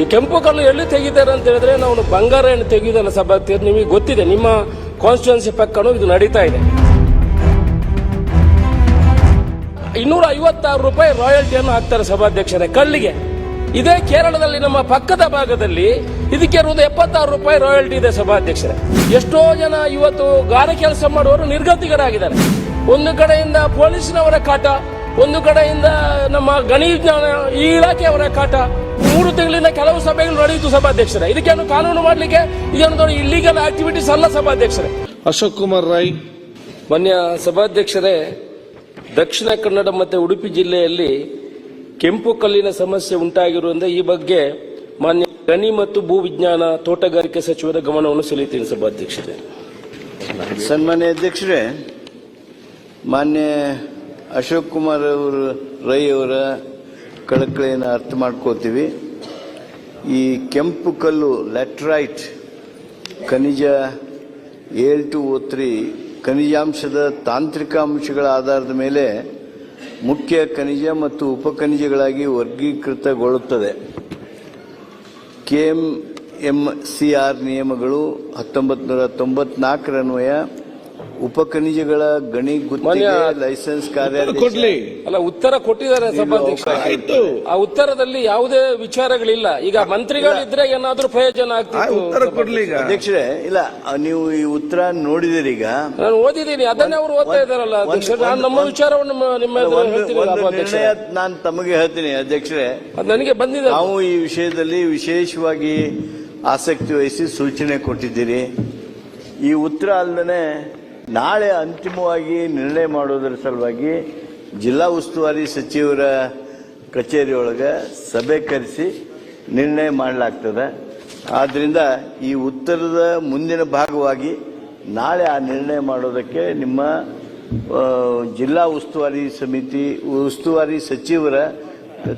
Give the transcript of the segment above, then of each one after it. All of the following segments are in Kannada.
ಈ ಕೆಂಪು ಕಲ್ಲು ಎಲ್ಲಿ ತೆಗಿತಾರೆ ಅಂತ ಹೇಳಿದ್ರೆ ನಾವು ಬಂಗಾರ ಏನು ತೆಗೆಯುವುದಲ್ಲ ಸಭಾಧ್ಯಕ್ಷರು ನಿಮಗೆ ಗೊತ್ತಿದೆ, ನಿಮ್ಮ ಕಾನ್ಸ್ಟಿಟ್ಯೂನ್ಸಿ ಪಕ್ಕನು ಇದು ನಡೀತಾ ಇದೆ. ಇನ್ನೂರ ಐವತ್ತಾರು ರೂಪಾಯಿ ರಾಯಲ್ಟಿಯನ್ನು ಹಾಕ್ತಾರೆ ಸಭಾಧ್ಯಕ್ಷರೇ ಕಳ್ಳಿಗೆ ಇದೇ ಕೇರಳದಲ್ಲಿ ನಮ್ಮ ಪಕ್ಕದ ಭಾಗದಲ್ಲಿ ಇದಕ್ಕೆ ಇರುವುದು ಎಪ್ಪತ್ತಾರು ರೂಪಾಯಿ ರಾಯಲ್ಟಿ ಇದೆ ಸಭಾಧ್ಯಕ್ಷರೇ. ಎಷ್ಟೋ ಜನ ಇವತ್ತು ಗಾರೆ ಕೆಲಸ ಮಾಡುವವರು ನಿರ್ಗತಿಕರಾಗಿದ್ದಾರೆ ಒಂದು ಕಡೆಯಿಂದ ಪೊಲೀಸಿನವರ ಕಾಟ ಒಂದು ಕಡೆಯಿಂದ ನಮ್ಮ ಗಣಿ ವಿಜ್ಞಾನ ಈ ಇಲಾಖೆಯವರ ಕಾಟ. ಮೂರು ತಿಂಗಳಿಂದ ಕೆಲವು ಸಭೆಗಳು ನಡೆಯಿತು ಸಭಾಧ್ಯಕ್ಷರೇ. ಇದಕ್ಕೇನು ಕಾನೂನು ಮಾಡಲಿಕ್ಕೆ ಇದೊಂದು ದೊಡ್ಡ ಇಲ್ಲಿಗಲ್ ಆಕ್ಟಿವಿಟೀಸ್ ಅಲ್ಲ ಸಭಾಧ್ಯಕ್ಷರೇ. ಅಶೋಕ್ ಕುಮಾರ್ ರಾಯ್. ಮಾನ್ಯ ಸಭಾಧ್ಯಕ್ಷರೇ ದಕ್ಷಿಣ ಕನ್ನಡ ಮತ್ತು ಉಡುಪಿ ಜಿಲ್ಲೆಯಲ್ಲಿ ಕೆಂಪು ಕಲ್ಲಿನ ಸಮಸ್ಯೆ ಉಂಟಾಗಿರುವುದರಿಂದ ಈ ಬಗ್ಗೆ ಮಾನ್ಯ ಗಣಿ ಮತ್ತು ಭೂ ವಿಜ್ಞಾನ ತೋಟಗಾರಿಕೆ ಸಚಿವರ ಗಮನವನ್ನು ಸೆಳೆಯುತ್ತೇನೆ ಸಭಾಧ್ಯಕ್ಷರೇ. ಸನ್ಮಾನ್ಯ ಅಧ್ಯಕ್ಷರೇ ಮಾನ್ಯ ಅಶೋಕ್ ಕುಮಾರ್ ಅವರು, ರೈ ಅವರ ಕಳಕಳಿಯನ್ನು ಅರ್ಥ ಮಾಡ್ಕೋತೀವಿ. ಈ ಕೆಂಪು ಕಲ್ಲು, ಲ್ಯಾಟ್ರೈಟ್, ಖನಿಜ ಏಳ್ ಟು ಓ ತ್ರೀ ಖನಿಜಾಂಶದ ತಾಂತ್ರಿಕ ಅಂಶಗಳ ಆಧಾರದ ಮೇಲೆ ಮುಖ್ಯ ಖನಿಜ ಮತ್ತು ಉಪಖನಿಜಗಳಾಗಿ ವರ್ಗೀಕೃತಗೊಳ್ಳುತ್ತದೆ. K M M C R ನಿಯಮಗಳು ಹತ್ತೊಂಬತ್ತು ನೂರ ತೊಂಬತ್ನಾಲ್ಕರನ್ವಯ ಉಪಖನಿಜಗಳ ಗಣಿ ಗುತ್ತಿಗೆ ಮಾನ್ಯ- ಲೈಸೆನ್ಸ್ ಕಾರ್ಯಾದೇಶ ಕೊಡ್ಲಿ. ಅಲ್ಲ ಉತ್ತರ ಕೊಟ್ಟಿದ್ದಾರೆ ಸಭಾಧ್ಯಕ್ಷ. ಆಯ್ತು. ಆ ಉತ್ತರದಲ್ಲಿ ಯಾವುದೇ ವಿಚಾರಗಳಿಲ್ಲ. ಈಗ ಮಂತ್ರಿಗಳಿದ್ರೆ ಏನಾದ್ರೂ ಪ್ರಯೋಜನ ಆ ಆಗ್ತಿತ್ತು ಉತ್ತರ ಕೊಡ್ಲಿ ಈಗ. ಅಧ್ಯಕ್ಷರೇ ಇಲ್ಲ ನೀವು ಈ ಉತ್ತರ ನೋಡಿದಿರಿ ಈಗ. ನಾನು ಓದಿದ್ದೀನಿ ಅದನ್ನೇ ಅವರು ಓದ್ತಾ ನಾನು ನಮ್ಮ ವಿಚಾರವನ್ನು ನಿಮ್ಮ- ನಿಮ್ಮ ಎದುರು ಒಂದು ಹೇಳ್ತೀನಿ ಒಂದು ಸಭಾಧ್ಯಕ್ಷರೇ. ನಿರ್ಣಯ ನಾನು ತಮಗೆ ಹೇಳ್ತೀನಿ ಅಧ್ಯಕ್ಷರೇ. ಅದು ನನಗೆ ಬಂದಿದೆ. ನಾವು ಈ ವಿಷಯದಲ್ಲಿ ವಿಶೇಷವಾಗಿ ಆಸಕ್ತಿ ವಹಿಸಿ ಸೂಚನೆ ಕೊಟ್ಟಿದ್ದೀರಿ. ಈ ಉತ್ತರ ಅಲ್ಲದೆ ನಾಳೆ ಅಂತಿಮವಾಗಿ ನಿರ್ಣಯ ಮಾಡುವುದರ ಸಲುವಾಗಿ ಜಿಲ್ಲಾ ಉಸ್ತುವಾರಿ ಸಚಿವರ ಕಚೇರಿಯೊಳಗೆ ಸಭೆ ಕರೆಸಿ ನಿರ್ಣಯ ಮಾಡಲಾಗ್ತದೆ. ಆದ್ದರಿಂದ ಈ ಉತ್ತರದ ಮುಂದಿನ ಭಾಗವಾಗಿ ನಾಳೆ ಆ ನಿರ್ಣಯ ಮಾಡೋದಕ್ಕೆ ನಿಮ್ಮ ಜಿಲ್ಲಾ ಉಸ್ತುವಾರಿ ಸಮಿತಿ ಉಸ್ತುವಾರಿ ಸಚಿವರ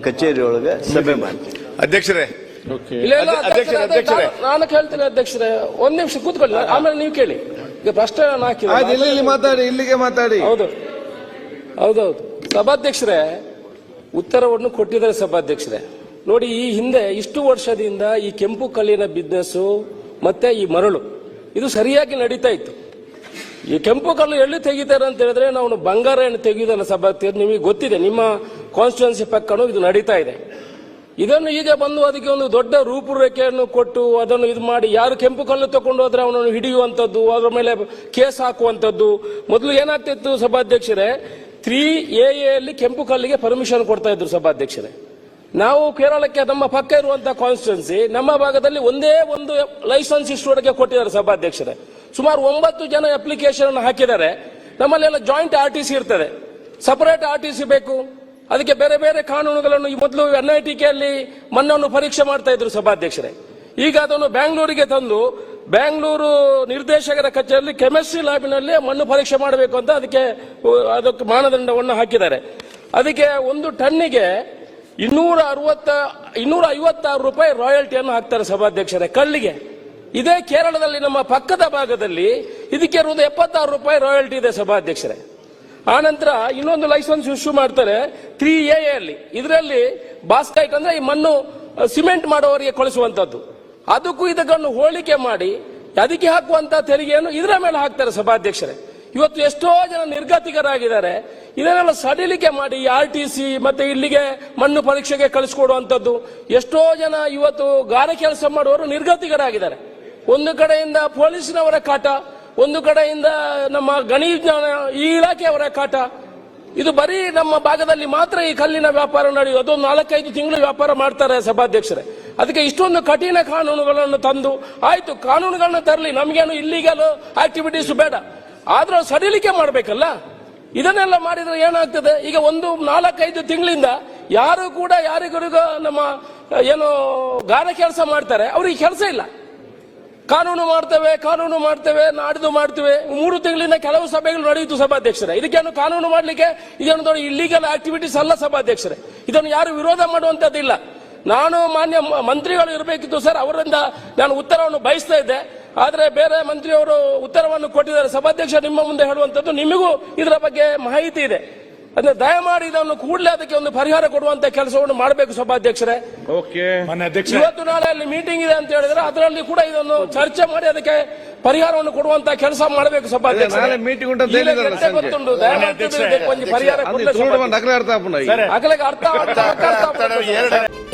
ಕಚೇರಿಯೊಳಗೆ ಸಭೆ ಮಾಡ್ತೀವಿ. ಅಧ್ಯಕ್ಷರೇ. ನಾನು ಕೇಳ್ತೀನಿ ಅಧ್ಯಕ್ಷರೇ. ಒಂದ್ ನಿಮಿಷ ಕೂತ್ಕೊಳ್ಳಿ. ಆಮೇಲೆ ನೀವು ಕೇಳಿ. ಈಗ ಪ್ರಶ್ನೆ ಇಲ್ಲಿ ಇಲ್ಲಿ ಮಾತಾಡಿ. ಇಲ್ಲಿಗೆ ಮಾತಾಡಿ. ಹೌದು. ಹೌದೌದು. ಸಭಾಧ್ಯಕ್ಷರೇ ಉತ್ತರವನ್ನು ಕೊಟ್ಟಿದ್ದಾರೆ ಸಭಾಧ್ಯಕ್ಷರೇ. ನೋಡಿ ಈ ಹಿಂದೆ ಇಷ್ಟು ವರ್ಷದಿಂದ ಈ ಕೆಂಪು ಕಲ್ಲಿನ ಬಿಸ್ನೆಸ್ಸು ಮತ್ತೆ ಈ ಮರಳು ಇದು ಸರಿಯಾಗಿ ನಡೀತಾ ಇತ್ತು. ಈ ಕೆಂಪು ಕಲ್ಲು ಎಲ್ಲಿ ತೆಗಿತಾರೆ ಅಂತ ಹೇಳಿದ್ರೆ ನಾವು ಬಂಗಾರ ಏನು ತೆಗೆಯುವುದಲ್ಲ ಸಭಾಧ್ಯಕ್ಷರು ನಿಮಗೆ ಗೊತ್ತಿದೆ ನಿಮ್ಮ ಕಾನ್ಸ್ಟಿಟ್ಯೂನ್ಸಿ ಪಕ್ಕನೂ ಇದು ನಡೀತಾ ಇದೆ. ಇದನ್ನು ಈಗ ಬಂದು ಅದಕ್ಕೆ ಒಂದು ದೊಡ್ಡ ರೂಪುರೇಖೆಯನ್ನು ಕೊಟ್ಟು ಅದನ್ನು ಇದು ಮಾಡಿ ಯಾರು ಕೆಂಪು ಕಲ್ಲು ತಗೊಂಡು ಹೋದ್ರೆ ಅವನನ್ನು ಹಿಡಿಯುವಂಥದ್ದು, ಅದರ ಮೇಲೆ ಕೇಸ್ ಹಾಕುವಂಥದ್ದು. ಮೊದಲು ಏನಾಗ್ತಿತ್ತು ಸಭಾಧ್ಯಕ್ಷರೇ? ತ್ರೀ ಎ ಎಲ್ಲಿ ಕೆಂಪು ಕಲ್ಲಿಗೆ ಪರ್ಮಿಷನ್ ಕೊಡ್ತಾ ಇದ್ರು ಸಭಾಧ್ಯಕ್ಷರೇ. ನಾವು ಕೇರಳಕ್ಕೆ ನಮ್ಮ ಪಕ್ಕ ಇರುವಂತಹ ಕಾನ್ಸ್ಟಿಟ್ಯೂನ್ಸಿ ನಮ್ಮ ಭಾಗದಲ್ಲಿ ಒಂದೇ ಒಂದು ಲೈಸೆನ್ಸ್ ಇಷ್ಟುವರೆಗೆ ಕೊಟ್ಟಿದ್ದಾರೆ ಸಭಾಧ್ಯಕ್ಷರೇ. ಸುಮಾರು ಒಂಬತ್ತು ಜನ ಅಪ್ಲಿಕೇಶನ್ ಹಾಕಿದ್ದಾರೆ. ನಮ್ಮಲ್ಲೆಲ್ಲ ಜಾಯಿಂಟ್ ಆರ್ ಟಿ ಸಿ ಇರ್ತದೆ. ಸಪರೇಟ್ ಆರ್ ಟಿ ಸಿ ಬೇಕು. ಅದಕ್ಕೆ ಬೇರೆ ಬೇರೆ ಕಾನೂನುಗಳನ್ನು ಈ ಮೊದಲು ಎನ್ ಐ ಟಿ ಅಲ್ಲಿ ಮಣ್ಣನ್ನು ಪರೀಕ್ಷೆ ಮಾಡ್ತಾ ಇದ್ರು ಸಭಾಧ್ಯಕ್ಷರೇ. ಈಗ ಅದನ್ನು ಬ್ಯಾಂಗ್ಳೂರಿಗೆ ತಂದು ಬ್ಯಾಂಗ್ಳೂರು ನಿರ್ದೇಶಕರ ಕಚೇರಿಯಲ್ಲಿ ಕೆಮಿಸ್ಟ್ರಿ ಲ್ಯಾಬ್ನಲ್ಲಿ ಮಣ್ಣು ಪರೀಕ್ಷೆ ಮಾಡಬೇಕು ಅಂತ ಅದಕ್ಕೆ ಅದಕ್ಕೆ ಮಾನದಂಡವನ್ನು ಹಾಕಿದ್ದಾರೆ. ಅದಕ್ಕೆ ಒಂದು ಟನ್ನಿಗೆ ಇನ್ನೂರ ಅರವತ್ತ, ಇನ್ನೂರ ಐವತ್ತಾರು ರೂಪಾಯಿ ರಾಯಲ್ಟಿಯನ್ನು ಹಾಕ್ತಾರೆ ಸಭಾಧ್ಯಕ್ಷರೇ, ಕಲ್ಲಿಗೆ. ಇದೇ ಕೇರಳದಲ್ಲಿ ನಮ್ಮ ಪಕ್ಕದ ಭಾಗದಲ್ಲಿ ಇದಕ್ಕೆ ಇರುವುದು ಎಪ್ಪತ್ತಾರು ರೂಪಾಯಿ ರಾಯಲ್ಟಿ ಇದೆ ಸಭಾಧ್ಯಕ್ಷರೇ. ಆನಂತರ ಇನ್ನೊಂದು ಲೈಸೆನ್ಸ್ ಇಶ್ಯೂ ಮಾಡ್ತಾರೆ ತ್ರೀ ಎ ಅಲ್ಲಿ. ಇದರಲ್ಲಿ ಬಾಸ್ಕೈಟ್ ಅಂದ್ರೆ ಈ ಮಣ್ಣು ಸಿಮೆಂಟ್ ಮಾಡುವವರಿಗೆ ಕೊಳಿಸುವಂತದ್ದು ಅದಕ್ಕೂ ಇದಕ್ಕನ್ನು ಹೋಲಿಕೆ ಮಾಡಿ, ಅದಕ್ಕೆ ಹಾಕುವಂತ ತೆರಿಗೆಯನ್ನು ಇದರ ಮೇಲೆ ಹಾಕ್ತಾರೆ ಸಭಾಧ್ಯಕ್ಷರೇ. ಇವತ್ತು ಎಷ್ಟೋ ಜನ ನಿರ್ಗತಿಕರಾಗಿದ್ದಾರೆ. ಇದನ್ನೆಲ್ಲ ಸಡಿಲಿಕೆ ಮಾಡಿ ಆರ್ ಟಿ ಸಿ ಮತ್ತೆ ಇಲ್ಲಿಗೆ ಮಣ್ಣು ಪರೀಕ್ಷೆಗೆ ಕಳಿಸ್ಕೊಡುವಂಥದ್ದು. ಎಷ್ಟೋ ಜನ ಇವತ್ತು ಗಾರೆ ಕೆಲಸ ಮಾಡುವವರು ನಿರ್ಗತಿಕರಾಗಿದ್ದಾರೆ. ಒಂದು ಕಡೆಯಿಂದ ಪೊಲೀಸಿನವರ ಕಾಟ ಒಂದು ಕಡೆಯಿಂದ ನಮ್ಮ ಗಣಿ ವಿಜ್ಞಾನ ಈ ಇಲಾಖೆಯವರ ಕಾಟ. ಇದು ಬರೀ ನಮ್ಮ ಭಾಗದಲ್ಲಿ ಮಾತ್ರ ಈ ಕಲ್ಲಿನ ವ್ಯಾಪಾರ ನಡೆಯುವುದು ಅದೊಂದು ನಾಲ್ಕೈದು ತಿಂಗಳು ವ್ಯಾಪಾರ ಮಾಡ್ತಾರೆ ಸಭಾಧ್ಯಕ್ಷರೇ. ಅದಕ್ಕೆ ಇಷ್ಟೊಂದು ಕಠಿಣ ಕಾನೂನುಗಳನ್ನು ತಂದು ಆಯ್ತು, ಕಾನೂನುಗಳನ್ನ ತರಲಿ, ನಮಗೇನು ಇಲ್ಲಿಗೆಲ್ಲ ಆಕ್ಟಿವಿಟೀಸ್ ಬೇಡ. ಆದ್ರೂ ಸಡಿಲಿಕೆ ಮಾಡಬೇಕಲ್ಲ? ಇದನ್ನೆಲ್ಲ ಮಾಡಿದ್ರೆ ಏನಾಗ್ತದೆ? ಈಗ ಒಂದು ನಾಲ್ಕೈದು ತಿಂಗಳಿಂದ ಯಾರು ಕೂಡ ಯಾರಿಗರಿಗೂ ನಮ್ಮ, ಏನು, ಗಾರೆ ಕೆಲಸ ಮಾಡ್ತಾರೆ, ಅವ್ರಿಗೆ ಕೆಲಸ ಇಲ್ಲ. ಕಾನೂನು ಮಾಡ್ತೇವೆ ಕಾನೂನು ಮಾಡ್ತೇವೆ, ನಾಡಿದ್ದು ಮಾಡ್ತೇವೆ. ಮೂರು ತಿಂಗಳಿಂದ ಕೆಲವು ಸಭೆಗಳು ನಡೆಯಿತು ಸಭಾಧ್ಯಕ್ಷರೇ. ಇದಕ್ಕೇನು ಕಾನೂನು ಮಾಡಲಿಕ್ಕೆ? ಇದೊಂದು ದೊಡ್ಡ ಇಲ್ಲಿಗಲ್ ಆಕ್ಟಿವಿಟೀಸ್ ಅಲ್ಲ ಸಭಾಧ್ಯಕ್ಷರೇ. ಇದನ್ನು ಯಾರು ವಿರೋಧ ಮಾಡುವಂತದ್ದಿಲ್ಲ ನಾನು ಮಾನ್ಯ ಮಂತ್ರಿಗಳು ಇರಬೇಕಿತ್ತು ಸರ್, ಅವರಿಂದ ನಾನು ಉತ್ತರವನ್ನು ಬಯಸ್ತಾ ಇದ್ದೆ. ಆದರೆ ಬೇರೆ ಮಂತ್ರಿಯವರು ಉತ್ತರವನ್ನು ಕೊಟ್ಟಿದ್ದಾರೆ. ಸಭಾಧ್ಯಕ್ಷ ನಿಮ್ಮ ಮುಂದೆ ಹೇಳುವಂತದ್ದು ನಿಮಗೂ ಇದರ ಬಗ್ಗೆ ಮಾಹಿತಿ ಇದೆ. ಅಂದ್ರೆ ದಯಮಾಡಿ ಇದನ್ನು ಕೂಡಲೇ ಅದಕ್ಕೆ ಒಂದು ಪರಿಹಾರ ಕೊಡುವಂತ ಕೆಲಸವನ್ನು ಮಾಡಬೇಕು ಸಭಾಧ್ಯಕ್ಷರೇ. ಓಕೆ. ಇವತ್ತು ನಾಳೆ ಅಲ್ಲಿ ಮೀಟಿಂಗ್ ಇದೆ ಅಂತ ಹೇಳಿದ್ರೆ ಅದರಲ್ಲಿ ಕೂಡ ಇದನ್ನು ಚರ್ಚೆ ಮಾಡಿ ಅದಕ್ಕೆ ಪರಿಹಾರವನ್ನು ಕೊಡುವಂತ ಕೆಲಸ ಮಾಡಬೇಕು ಸಭಾಧ್ಯಕ್ಷರೇ. ಸಂಜೆ. ಗೊತ್ತುಂಟು. ದಯಮಾಡಿ ಪರಿಹಾರ ಅದು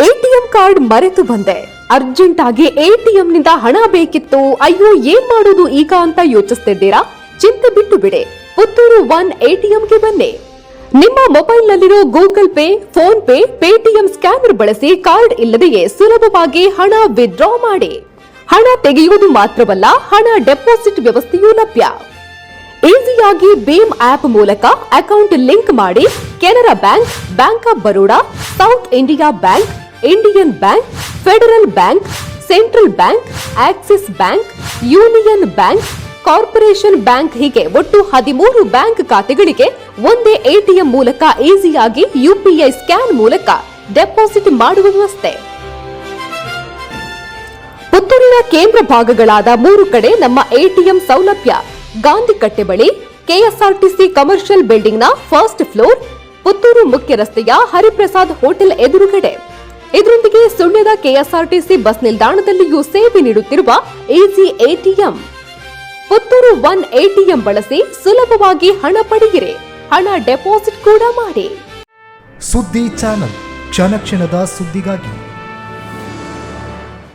ಎಟಿಎಂ ಕಾರ್ಡ್ ಮರೆತು ಬಂದೆ. ಅರ್ಜೆಂಟ್ ಆಗಿ ಎಟಿಎಂ ನಿಂದ ಹಣ ಬೇಕಿತ್ತು. ಅಯ್ಯೋ ಏನ್ ಮಾಡೋದು ಈಗ ಅಂತ ಯೋಚಿಸ್ತಿದ್ದೀರಾ? ಚಿಂತೆ ಬಿಟ್ಟು ಬಿಡಿ. ಪುತ್ತೂರು ಒನ್ ಎಟಿಎಂಗೆ ಬನ್ನಿ. ನಿಮ್ಮ ಮೊಬೈಲ್ನಲ್ಲಿರೋ Google Pay, PhonePe, Paytm scanner ಬಳಸಿ ಕಾರ್ಡ್ ಇಲ್ಲದೆಯೇ ಸುಲಭವಾಗಿ ಹಣ ವಿತ್ಡ್ರಾ ಮಾಡಿ. ಹಣ ತೆಗೆಯುವುದು ಮಾತ್ರವಲ್ಲ, ಹಣ ಡೆಪಾಸಿಟ್ ವ್ಯವಸ್ಥೆಯೂ ಲಭ್ಯ. ಈಸಿಯಾಗಿ ಭೀಮ್ ಆಪ್ ಮೂಲಕ ಅಕೌಂಟ್ ಲಿಂಕ್ ಮಾಡಿ Canara bank bank of Baroda, south India bank, Indian bank, federal bank, central bank, Axis bank, Union bank Corporation bank ಹೀಗೆ ಒಟ್ಟು ಹದಿಮೂರು ಬ್ಯಾಂಕ್ ಖಾತೆಗಳಿಗೆ ಒಂದೇ ಎಟಿಎಂ ಮೂಲಕ ಈಸಿಯಾಗಿ ಯುಪಿಐ ಸ್ಕ್ಯಾನ್ ಮೂಲಕ ಡೆಪಾಸಿಟ್ ಮಾಡುವ ವ್ಯವಸ್ಥೆ. ಪುತ್ತೂರಿನ ಕೇಂದ್ರ ಭಾಗಗಳಾದ ಮೂರು ಕಡೆ ನಮ್ಮ ಎಟಿಎಂ ಸೌಲಭ್ಯ. ಗಾಂಧಿ ಕಟ್ಟೆ ಬಳಿ ಕೆಎಸ್ಆರ್ಟಿಸಿ ಕಮರ್ಷಿಯಲ್ ಬಿಲ್ಡಿಂಗ್ನ ಫಸ್ಟ್ ಫ್ಲೋರ್, ಪುತ್ತೂರು ಮುಖ್ಯ ರಸ್ತೆಯ ಹರಿಪ್ರಸಾದ್ ಹೋಟೆಲ್ ಎದುರುಗಡೆ. ಇದರೊಂದಿಗೆ ಸುಳ್ಯದ ಕೆಎಸ್ಆರ್ಟಿಸಿ ಬಸ್ ನಿಲ್ದಾಣದಲ್ಲಿಯೂ ಸೇವೆ ನೀಡುತ್ತಿರುವ easy ATM. Puttur one ATM ಬಳಸಿ ಸುಲಭವಾಗಿ ಹಣ ಪಡೆಯಿರಿ. ಹಣ ಡೆಪಾಸಿಟ್ ಕೂಡ ಮಾಡಿ. ಸುದ್ದಿ ಚಾನಲ್ ಕ್ಷಣ ಕ್ಷಣದ ಸುದ್ದಿಗಾಗಿ